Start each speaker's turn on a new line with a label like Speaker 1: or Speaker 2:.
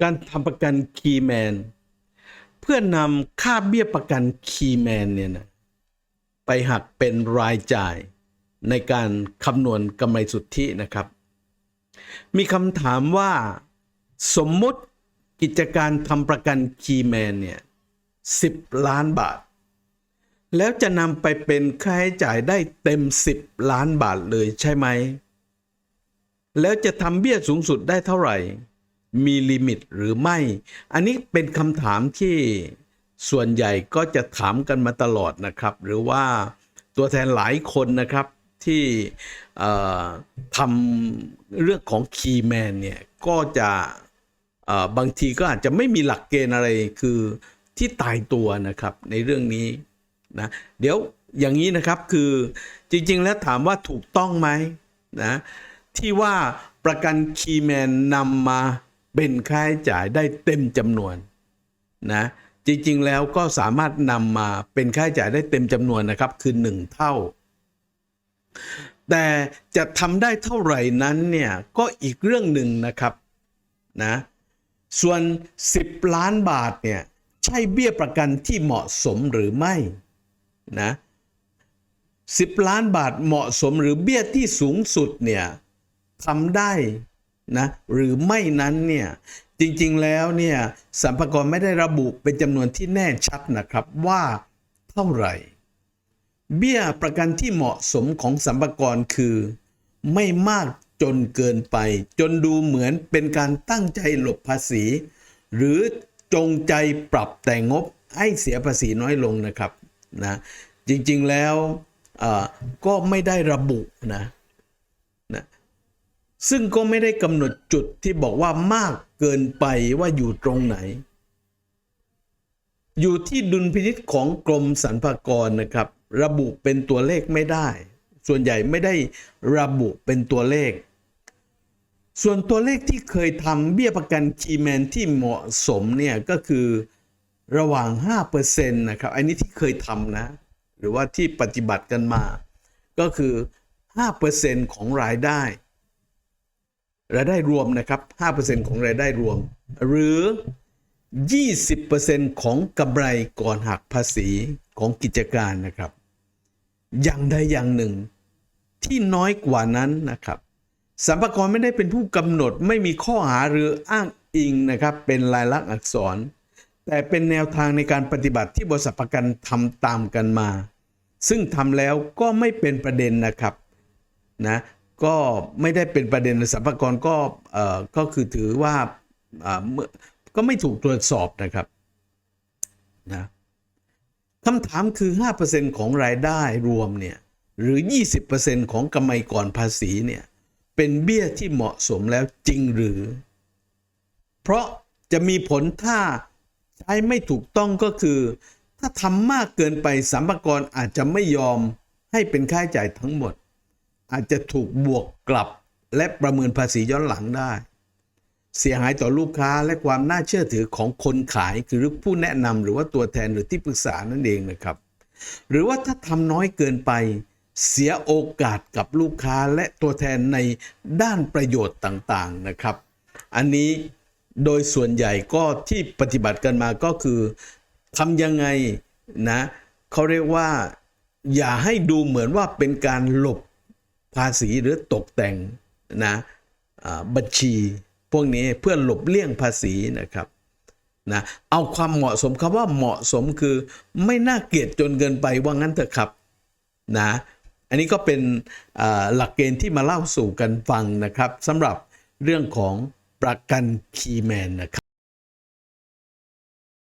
Speaker 1: การทำประกันคีแมนเพื่อนำค่าเบี้ยประกันคีแมนเนี่ยนะไปหักเป็นรายจ่ายในการคำนวณกำไรสุทธินะครับ มีคำถามว่าสมมุติกิจการทำประกันคีแมนเนี่ย10ล้านบาท แล้วจะนำไปเป็นค่าใช้จ่ายได้เต็ม 10 ล้านบาทเลยใช่ไหม แล้วจะทำเบี้ยสูงสุดได้เท่าไหร่ มีลิมิตหรือไม่ อันนี้เป็นคำถามที่ส่วนใหญ่ก็จะถามกันมาตลอดนะครับ หรือว่าตัวแทนหลายคนนะครับที่ทำเรื่องของคีย์แมนเนี่ย ก็จะบางทีก็อาจจะไม่มีหลักเกณฑ์อะไรคือที่ตายตัวนะครับในเรื่องนี้นะเดี๋ยวอย่างนี้นะครับคือจริงๆแล้วถามว่าถูกต้องไหมนะที่ว่าประกันคีย์แมนนำมา เป็นค่าใช้จ่ายได้เต็มจำนวนนะจริงๆแล้วก็สามารถนำมาเป็นค่าใช้จ่ายได้เต็มจำนวนนะครับคือ1เท่า แต่จะทำได้เท่าไหร่นั้นเนี่ยก็อีกเรื่องหนึ่งนะครับนะส่วน 10 ล้านบาทเนี่ยใช่เบี้ยประกันที่เหมาะสมหรือไม่นะ10 ล้านบาทเหมาะสมหรือเบี้ยที่สูงสุดเนี่ยทำได้ นะหรือไม่นั้นเนี่ยจริงๆแล้วเนี่ยสัมภากรไม่ได้ระบุเป็นจำนวนที่แน่ชัดนะครับว่าเท่าไหร่ เบี้ยประกันที่เหมาะสมของสัมภากรคือ ไม่มากจนเกินไป จนดูเหมือนเป็นการตั้งใจหลบภาษี หรือจงใจปรับแต่งงบให้เสียภาษีน้อยลงนะครับนะจริงๆแล้วก็ไม่ได้ระบุนะ ซึ่งก็ไม่ได้กำหนดจุดที่บอกว่ามากเกินไปว่าอยู่ตรงไหน อยู่ที่ดุลพินิษของกรมสรรพากรนะครับ ระบุเป็นตัวเลขไม่ได้ ส่วนใหญ่ไม่ได้ระบุเป็นตัวเลข ส่วนตัวเลขที่เคยทำเบี้ยประกันคีแมนที่เหมาะสมเนี่ยก็คือระหว่าง 5%นะครับ อันนี้ที่เคยทำนะ หรือว่าที่ปฏิบัติกันมา ก็คือ 5%ของรายได้ รายได้รวมนะครับ 5%ของรายได้รวม หรือ 20%ของกำไรก่อนหักภาษีของกิจการนะครับ อย่างใดอย่างหนึ่ง ที่น้อยกว่านั้นนะครับสัมภากรไม่ได้เป็นผู้กำหนดไม่มีข้อหาหรืออ้างอิงนะครับ เป็นลายลักษณ์อักษร แต่เป็นแนวทางในการปฏิบัติที่บริษัทประกันทำตามกันมา ซึ่งทำแล้วก็ไม่เป็นประเด็นนะครับนะ ก็ไม่ได้เป็นประเด็นสัมภากรก็เอ่อก็คือถือว่าอ่อเมื่อก็ไม่ถูกตรวจสอบนะครับนะคำถามคือ 5%ของรายได้รวมเนี่ยหรือ 20%ของกำไรก่อนภาษีเนี่ยเป็นเบี้ยที่เหมาะสมแล้วจริงหรือ เพราะจะมีผลถ้าใช้ไม่ถูกต้องก็คือ ถ้าทำมากเกินไปสัมภากรอาจจะไม่ยอมให้เป็นค่าใช้จ่ายทั้งหมด อาจจะถูกบวกกลับและประเมินภาษีย้อนหลังได้ เสียหายต่อลูกค้าและความน่าเชื่อถือของคนขายคือผู้แนะนำหรือว่าตัวแทนหรือที่ปรึกษานั่นเองนะครับ หรือว่าถ้าทำน้อยเกินไป เสียโอกาสกับลูกค้าและตัวแทนในด้านประโยชน์ต่างๆนะครับ อันนี้โดยส่วนใหญ่ก็ที่ปฏิบัติกันมาก็คือทำยังไงนะเขาเรียกว่าอย่าให้ดูเหมือนว่าเป็นการหลบ ภาษีหรือตกแต่งนะบัญชีพวกนี้เพื่อหลบเลี่ยงภาษีนะครับนะเอาความเหมาะสมคำว่าเหมาะสมคือไม่น่าเกลียดจนเกินไปว่างั้นเถอะครับนะอันนี้ก็เป็นหลักเกณฑ์ที่มาเล่าสู่กันฟังนะครับสำหรับเรื่องของประกันคีแมนนะครับ